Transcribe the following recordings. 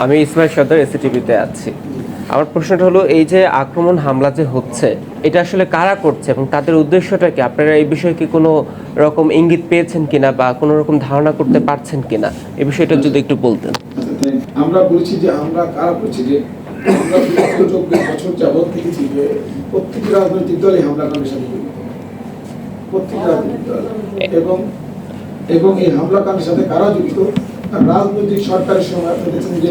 আমি ইসমাইল সর্দার এসিটিভিতে আছি। আমার প্রশ্নটা হলো, এই যে আক্রমণ হামলা যে হচ্ছে, এটা আসলে কারা করছে এবং তাদের উদ্দেশ্যটা কি? আপনারা এই বিষয়ে কি কোনো রকম ইঙ্গিত পেয়েছেন কিনা বা কোনো রকম ধারণা করতে পারছেন কিনা? এই বিষয়টা যদি একটু বলতেন। আমরা বলছি যে আমরা কারা করছি যে আমরা চব্বিশ বছর যাবৎ দেখেছি যে প্রত্যেকটি রাজনৈতিক দলই হামলা কাণ্ডের সাথে জড়িত। প্রত্যেকটি রাজনৈতিক দল। এবং এবং এই হামলা কাণ্ডের সাথে কারা জড়িত? রাজনৈতিক সরকারের সময় আপনি দেখছেন যে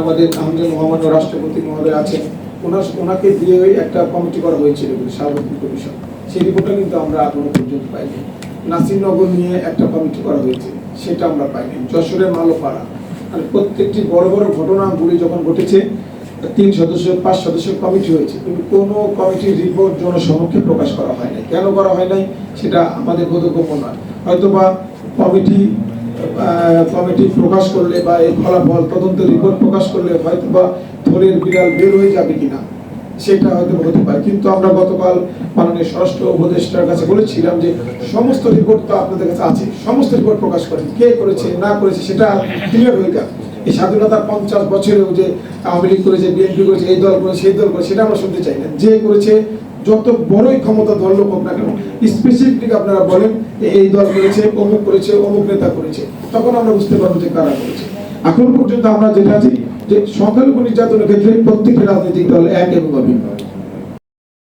আমাদের আমাদের মহামান্য রাষ্ট্রপতি মহোদয় আছেন। ওনার ওনাকে দিয়ে একটা কমিটি করা হয়েছিল সার্বজনীন কমিশন। সেই রিপোর্টটা কিন্তু আমরা এখনও পর্যন্ত পাইনি। নাসিরনগর নিয়ে একটা কমিটি করা হয়েছে, সেটা আমরা পাইনি। যশোরের মালোপাড়া। মানে প্রত্যেকটি বড় বড় ঘটনাগুলি যখন ঘটেছে, তিন সদস্য, পাঁচ সদস্য কমিটি হয়েছে, কিন্তু কোনো কমিটির রিপোর্ট জনসমক্ষে প্রকাশ করা হয় নাই। কেন করা হয় নাই, সেটা আমাদের বোধগম্য নয়। হয়তোবা কমিটি কমিটি প্রকাশ করলে বা এই ফলাফল, তদন্ত রিপোর্ট প্রকাশ করলে হয়তোবা থলের বিড়াল বের হয়ে যাবে কিনা, সেটা হয়তো হতে পারে। কিন্তু আমরা গতকাল মাননীয় স্বরাষ্ট্র উপদেষ্টার কাছে বলেছিলাম যে সমস্ত রিপোর্ট তো আপনাদের কাছে আছে, সমস্ত রিপোর্ট প্রকাশ করেন কে করেছে, না করেছে, সেটা ক্লিয়ার হয়ে যাক এই স্বাধীনতার পঞ্চাশ বছরেও যে আওয়ামী লীগ করেছে, বিএনপি করেছে, এই দল করেছে, সেই দল করেছে, সেটা আমরা শুনতে চাই না। যে করেছে যত বড়ই ক্ষমতা ধর লোক হোক না কেন স্পেসিফিক আপনারা বলেন, এই দল করেছে, অমুক করেছে, অমুক নেতা করেছে, তখন আমরা বুঝতে পারব যে কারা করেছে। এখন পর্যন্ত আমরা যেটা আছি যে সংখ্যালঘু নির্যাতনের ক্ষেত্রে প্রত্যেকটি রাজনৈতিক দল এক এবং অভিন্ন।